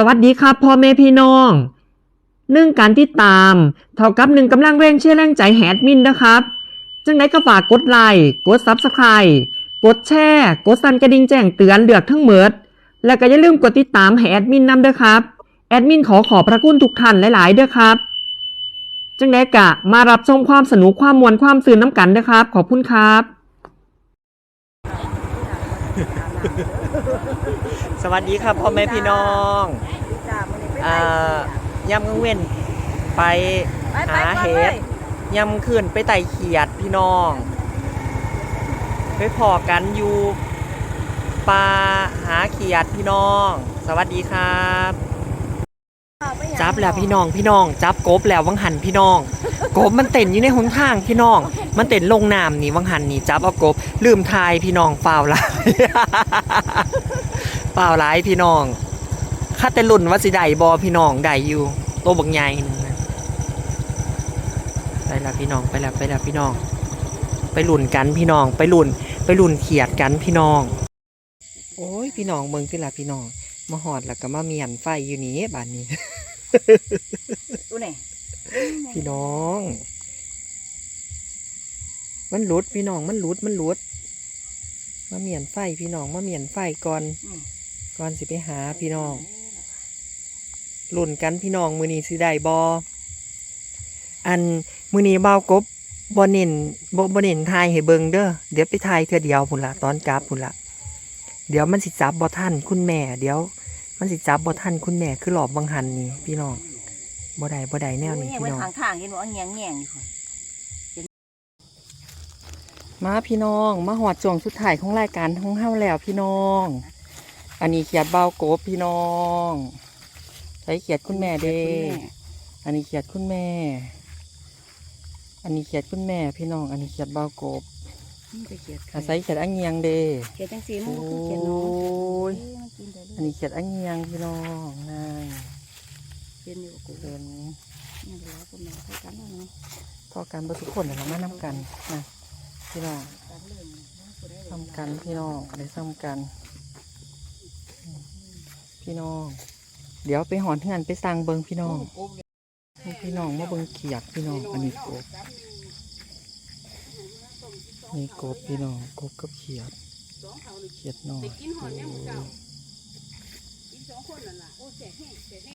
สวัสดีครับพ่อแม่พี่น้องหนึ่งการติดตาม เท่ากับหนึ่งกำลังแรงเชื่อแรงใจแฮดมินนะครับ จังไดก็ฝากกดไลค์กดซับสไคร b ์กดแชร์กดสั่นกระดิ่งแจ้งเตือนเลือกทั้งเมิดแล้วก็อย่าลืมกดติดตามให้แอดมินนำด้วยครับ แอดมินขอขอบพระคุณทุกท่านหลายๆด้วยครับ จังไดกะมารับชมความสนุกความมวลความสื่นน้ำกันนะครับ ขอบคุณครับ สวัสดีครับพ่อแม่พี่น้องจ้ามื้อนี้ไปอ่ไต่ายำกลางเว้นไปไปไปหาก่อนเห็เลดยยำขึ้นไปไต่เขียดพี่น้อง ไปพอกันอยู่ปลาหาเขียดพี่น้อง สวัสดีครับ จับแล้วพี่น้องพี่น้อง จับกบแล้ววังหันพี่น้องกบมันเต้นอยู่ในหนทางพี่น้อง มันเต้นลงน้ำนี่วังหันนี่จับเอากบ ลืมทายพี่น้องเปล่าละเปล่าร้ายพี่น้องข้าแต่ลุ่นว่าสิได้บอพี่น้องได้อยู่โตบักใหญ่นึงนะไปและพี่น้องไปและไปและพี่น้อง ไปลุ่นกันพี่น้อง ไปลุ่น ไปลุ่นเขียดกันพี่น้อง โอ้ยพี่น้องเมืองพี่ละพี่น้องมาหอดแล้วก็มาเมียนไฟอยู่นี้บ้านนี้ ดูนี่พี่น้อง มันหลุดพี่น้องมันหลุดมันหลุดมาเมียนไฟพี่น้องมาเมียนไฟก่อนอืมก่อนสิไปหาพี่น้องลุ่นกันพี่น้องมือนี้สิได้บออันมือนี้เบากบบอเน่นบอบอเน่นทายให้เบิงเด้อเดี๋ยวไปทายเทื่อเดียวพุ่นละตอนกลับพุ่นละเดี๋ยวมันสิจับบอท่านคุณแม่เดี๋ยว มันสิจับบอท่านคุณแม่คือหลอบบังหันนี่พี่น้องบ่ได้บ่ได้แนวนี้นี่พี่ไว้น้องทางทางๆเห็นบ่แงงแงงๆอยู่ค่ะมาพี่น้อง มาหอดช่วงสุดท้ายของรายการของเฮาแล้วพี่น้อง อันนี้เขียดเบาโกบพี่น้องใช้เขียดคุณแม่เด้อันนี้เขียดคุณแม่ อันนี้เขียดคุณแม่พี่น้อง อันนี้เขียดเบาโกบนี่ไปเขียดอาศัยเขียดอังเงียงเด้เขียดจังสีมันก็คือเขียดน้องโอ้ยเอ้มัน กินได้เลอันยนี้เขียดอังเงียงพี่น้องนางเขียดอยู่กับกูเป็นนี่เดี๋ยวเราก็แม่เข้ากันแล้วเนาะพอกันเบรทุกคนนะมานํกันนะพี่น้องการเรื่องมันก็ได้ทำกันพี่น้องได้ทำกัน พี่น้อง เดี๋ยวไปหอนเฮือนไปสั่งเบิงพี่น้องพี่น้องมาเบิงเขียดพี่น้องอันนี้กบนี่กบพี่น้องกบกับเขียดเขียดน้อยโอ้ 小伙了，我再见，再见。